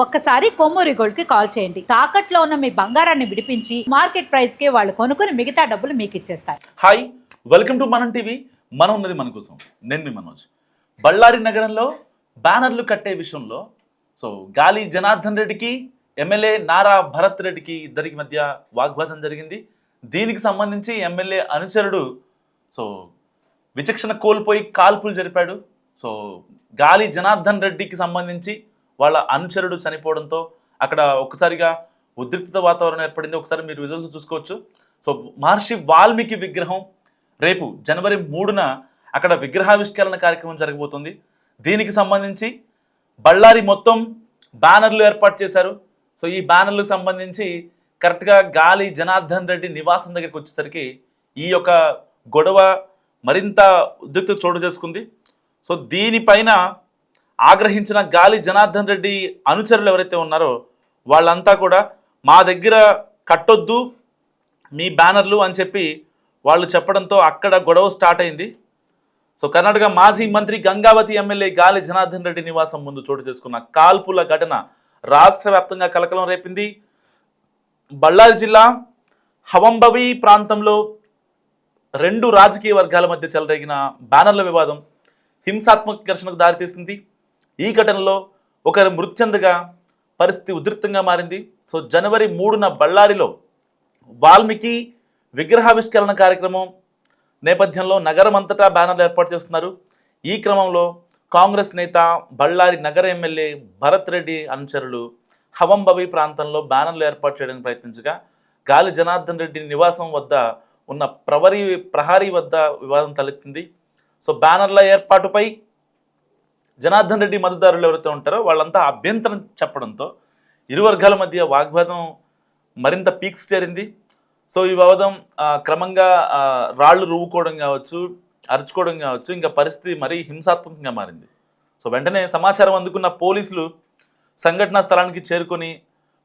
ఒక్కసారి కొమ్మూరి గోల్డ్కి కాల్ చేయండి. తాకట్లో ఉన్న మీ బంగారాన్ని విడిపించి మార్కెట్ ప్రైస్కి వాళ్ళు కొనుక్కుని మిగతా డబ్బులు మీకు ఇచ్చేస్తారు. Hi welcome to Manam TV మనం ఉన్నది మన కోసం. నేను మీ మనోజ్. బళ్ళారి నగరంలో బ్యానర్లు కట్టే విషయంలో సో గాలి జనార్దన్ రెడ్డికి ఎమ్మెల్యే నారా భరత్ రెడ్డికి ఇద్దరికి మధ్య వాగ్వాదం జరిగింది. దీనికి సంబంధించి ఎమ్మెల్యే అనుచరుడు సో విచక్షణ కోల్పోయి కాల్పులు జరిపాడు. సో గాలి జనార్దన్ రెడ్డికి సంబంధించి వాళ్ళ అనుచరుడు చనిపోవడంతో అక్కడ ఒక్కసారిగా ఉద్రిక్త వాతావరణం ఏర్పడింది. ఒకసారి మీరు విజువల్స్ చూసుకోవచ్చు. సో మహర్షి వాల్మీకి విగ్రహం రేపు జనవరి మూడున అక్కడ విగ్రహావిష్కరణ కార్యక్రమం జరగబోతుంది. దీనికి సంబంధించి బళ్ళారి మొత్తం బ్యానర్లు ఏర్పాటు చేశారు. సో ఈ బ్యానర్లకు సంబంధించి కరెక్ట్గా గాలి జనార్దన్ రెడ్డి నివాసం దగ్గరికి వచ్చేసరికి ఈ యొక్క గొడవ మరింత ఉద్రిక్త చోటు చేసుకుంది. సో దీనిపైన ఆగ్రహించిన గాలి జనార్దన్ రెడ్డి అనుచరులు ఎవరైతే ఉన్నారో వాళ్ళంతా కూడా మా దగ్గర కట్టొద్దు మీ బ్యానర్లు అని చెప్పి వాళ్ళు చెప్పడంతో అక్కడ గొడవ స్టార్ట్ అయింది. సో కర్ణాటక మాజీ మంత్రి గంగావతి ఎమ్మెల్యే గాలి జనార్దన్ రెడ్డి నివాసం ముందు చోటు చేసుకున్న కాల్పుల ఘటన రాష్ట్ర వ్యాప్తంగా కలకలం రేపింది. బళ్ళారి జిల్లా హవంబవి ప్రాంతంలో రెండు రాజకీయ వర్గాల మధ్య చెలరేగిన బ్యానర్ల వివాదం హింసాత్మక ఘర్షణకు దారితీసింది. ఈ ఘటనలో ఒకరు మృతి పరిస్థితి ఉధృతంగా మారింది. సో జనవరి మూడున బళ్ళారిలో వాల్మీకి విగ్రహావిష్కరణ కార్యక్రమం నేపథ్యంలో నగరం అంతటా బ్యానర్లు ఏర్పాటు చేస్తున్నారు. ఈ క్రమంలో కాంగ్రెస్ నేత బళ్ళారి నగర ఎమ్మెల్యే భరత్ రెడ్డి అనుచరులు హవంబవి ప్రాంతంలో బ్యానర్లు ఏర్పాటు చేయడానికి ప్రయత్నించగా గాలి జనార్దన్ రెడ్డి నివాసం వద్ద ఉన్న ప్రవరి ప్రహారీ వద్ద వివాదం తలెత్తింది. సో బ్యానర్ల ఏర్పాటుపై జనార్దన్ రెడ్డి మద్దతుదారులు ఎవరైతే ఉంటారో వాళ్ళంతా అభ్యంతరం చెప్పడంతో ఇరు వర్గాల మధ్య వాగ్వాదం మరింత పీక్స్ చేరింది. సో ఈ వివాదం క్రమంగా రాళ్ళు రువ్వుకోవడం కావచ్చు అరుచుకోవడం కావచ్చు ఇంకా పరిస్థితి మరీ హింసాత్మకంగా మారింది. సో వెంటనే సమాచారం అందుకున్న పోలీసులు సంఘటనా స్థలానికి చేరుకొని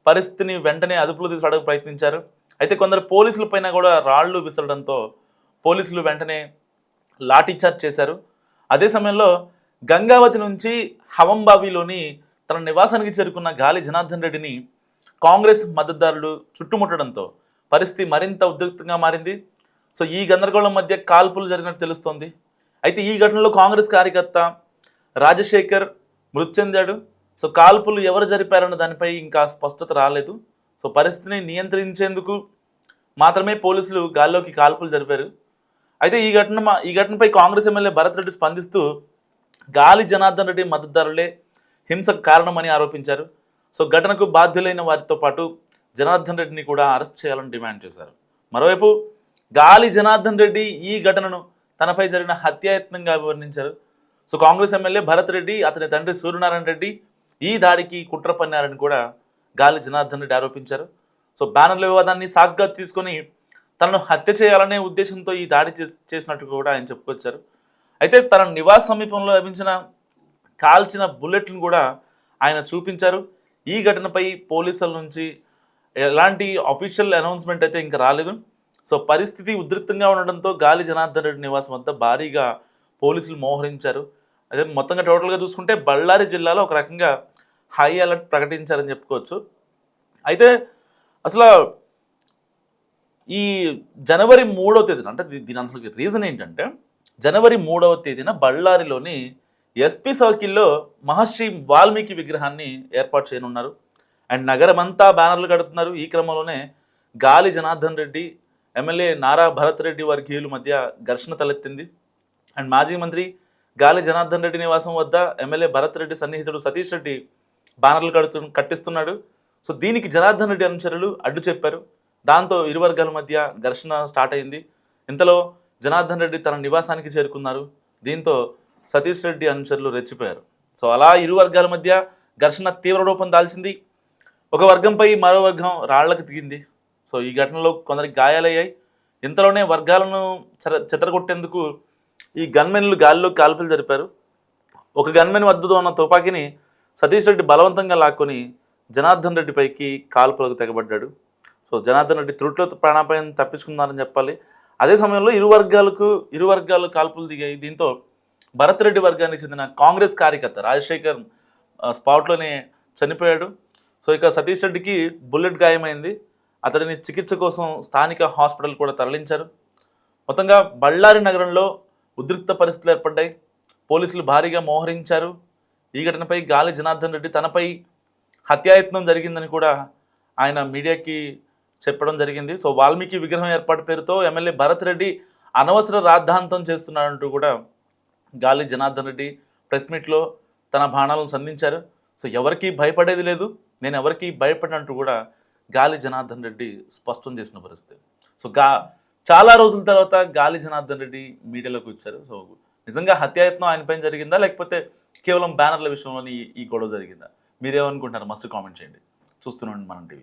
పరిస్థితిని వెంటనే అదుపులో తీసుకోవడానికి ప్రయత్నించారు. అయితే కొందరు పోలీసుల పైన కూడా రాళ్ళు విసరడంతో పోలీసులు వెంటనే లాఠీచార్జ్ చేశారు. అదే సమయంలో గంగావతి నుంచి హవంబావిలోని తన నివాసానికి చేరుకున్న గాలి జనార్దన్ రెడ్డిని కాంగ్రెస్ మద్దతుదారులు చుట్టుముట్టడంతో పరిస్థితి మరింత ఉద్రిక్తంగా మారింది. సో ఈ గందరగోళం మధ్య కాల్పులు జరిగినట్టు తెలుస్తోంది. అయితే ఈ ఘటనలో కాంగ్రెస్ కార్యకర్త రాజశేఖర్ మృతి చెందాడు. సో కాల్పులు ఎవరు జరిపారన్న దానిపై ఇంకా స్పష్టత రాలేదు. సో పరిస్థితిని నియంత్రించేందుకు మాత్రమే పోలీసులు గాల్లోకి కాల్పులు జరిపారు. అయితే ఈ ఘటన మా- ఈ ఘటనపై కాంగ్రెస్ ఎమ్మెల్యే భరత్ రెడ్డి స్పందిస్తూ గాలి జనార్దన్ రెడ్డి మద్దతుదారులే హింసకు కారణమని ఆరోపించారు. సో ఘటనకు బాధ్యులైన వారితో పాటు జనార్దన్ రెడ్డిని కూడా అరెస్ట్ చేయాలని డిమాండ్ చేశారు. మరోవైపు గాలి జనార్దన్ రెడ్డి ఈ ఘటనను తనపై జరిగిన హత్యాయత్నంగా వివర్ణించారు so Congress MLA Bharath Reddy అతని తండ్రి సూర్యనారాయణ రెడ్డి ఈ దాడికి కుట్ర పన్నారని కూడా గాలి జనార్దన్ రెడ్డి ఆరోపించారు. సో బ్యానర్ల వివాదాన్ని సాగ్గా తీసుకొని తనను హత్య చేయాలనే ఉద్దేశంతో ఈ దాడి చేసినట్టు కూడా ఆయన చెప్పుకొచ్చారు. అయితే తన నివాస సమీపంలో లభించిన కాల్చిన బుల్లెట్ను కూడా ఆయన చూపించారు. ఈ ఘటనపై పోలీసుల నుంచి ఎలాంటి అఫీషియల్ అనౌన్స్మెంట్ అయితే ఇంకా రాలేదు. సో పరిస్థితి ఉధృతంగా ఉండడంతో గాలి జనార్దన్ రెడ్డి నివాసం వద్ద భారీగా పోలీసులు మోహరించారు. అదే మొత్తంగా టోటల్గా చూసుకుంటే బళ్ళారి జిల్లాలో ఒక రకంగా హై అలర్ట్ ప్రకటించారని చెప్పుకోవచ్చు. అయితే అసలు ఈ జనవరి మూడో తేదీన అంటే దీని అసలు రీజన్ ఏంటంటే జనవరి మూడవ తేదీన బళ్ళారిలోని ఎస్పీ సర్కిల్లో మహర్షి వాల్మీకి విగ్రహాన్ని ఏర్పాటు చేయనున్నారు. అండ్ నగరమంతా బ్యానర్లు కడుతున్నారు. ఈ క్రమంలోనే గాలి జనార్దన్ రెడ్డి ఎమ్మెల్యే నారా భరత్ రెడ్డి వర్గీయుల మధ్య ఘర్షణ తలెత్తింది. అండ్ మాజీ మంత్రి గాలి జనార్దన్ రెడ్డి నివాసం వద్ద ఎమ్మెల్యే భరత్ రెడ్డి సన్నిహితుడు సతీష్ రెడ్డి బ్యానర్లు కడుతు కట్టిస్తున్నాడు. సో దీనికి జనార్దన్ రెడ్డి అనుచరులు అడ్డు చెప్పారు. దాంతో ఇరు వర్గాల మధ్య ఘర్షణ స్టార్ట్ అయింది. ఇంతలో జనార్దన్ రెడ్డి తన నివాసానికి చేరుకున్నారు. దీంతో సతీష్ రెడ్డి అనుచరులు రెచ్చిపోయారు. సో అలా ఇరు వర్గాల మధ్య ఘర్షణ తీవ్ర రూపం దాల్చింది. ఒక వర్గంపై మరో వర్గం రాళ్ళకు దిగింది సో ఈ ఘటనలో కొందరికి గాయాలయ్యాయి. ఇంతలోనే వర్గాలను చెర చెదరగొట్టేందుకు ఈ గన్మెన్లు గాలిలో కాల్పులు జరిపారు. ఒక గన్మెన్ వద్దతో ఉన్న తుపాకీని సతీష్ రెడ్డి బలవంతంగా లాక్కొని జనార్దన్ రెడ్డి పైకి కాల్పులకు తెగబడ్డాడు. సో జనార్దన్ రెడ్డి త్రుట్లో ప్రాణాపాయం తప్పించుకున్నారని చెప్పాలి. అదే సమయంలో ఇరు వర్గాలకు ఇరు వర్గాలు కాల్పులు దిగాయి. దీంతో భరత్ రెడ్డి వర్గానికి చెందిన కాంగ్రెస్ కార్యకర్త రాజశేఖర్ స్పాట్లోనే చనిపోయాడు. సో ఇక సతీష్ రెడ్డికి బుల్లెట్ గాయమైంది. అతడిని చికిత్స కోసం స్థానిక హాస్పిటల్ కూడా తరలించారు. మొత్తంగా బళ్ళారి నగరంలో ఉద్రిక్త పరిస్థితులు ఏర్పడ్డాయి. పోలీసులు భారీగా మోహరించారు. ఈ ఘటనపై గాలి జనార్దన్ రెడ్డి తనపై హత్యాయత్నం జరిగిందని కూడా ఆయన మీడియాకి చెప్పడం జరిగింది. సో వాల్మీకి విగ్రహం ఏర్పాటు పేరుతో ఎమ్మెల్యే భరత్ రెడ్డి అనవసర రాద్ధాంతం చేస్తున్నాడంటూ కూడా గాలి జనార్దన్ రెడ్డి ప్రెస్ మీట్లో తన బాణాలను సంధించారు. సో ఎవరికీ భయపడేది లేదు. నేను ఎవరికీ భయపడినట్టు కూడా గాలి జనార్దన్ రెడ్డి స్పష్టం చేసిన పరిస్థితి. సో గా చాలా రోజుల తర్వాత గాలి జనార్దన్ రెడ్డి మీడియాలోకి వచ్చారు. సో నిజంగా హత్యాయత్నం ఆయనపైన జరిగిందా? లేకపోతే కేవలం బ్యానర్ల విషయంలోని ఈ- ఈ గొడవ జరిగిందా? మీరేమనుకుంటున్నారు? మస్ట్ కామెంట్ చేయండి. చూస్తున్నాండి మనం టీవీ.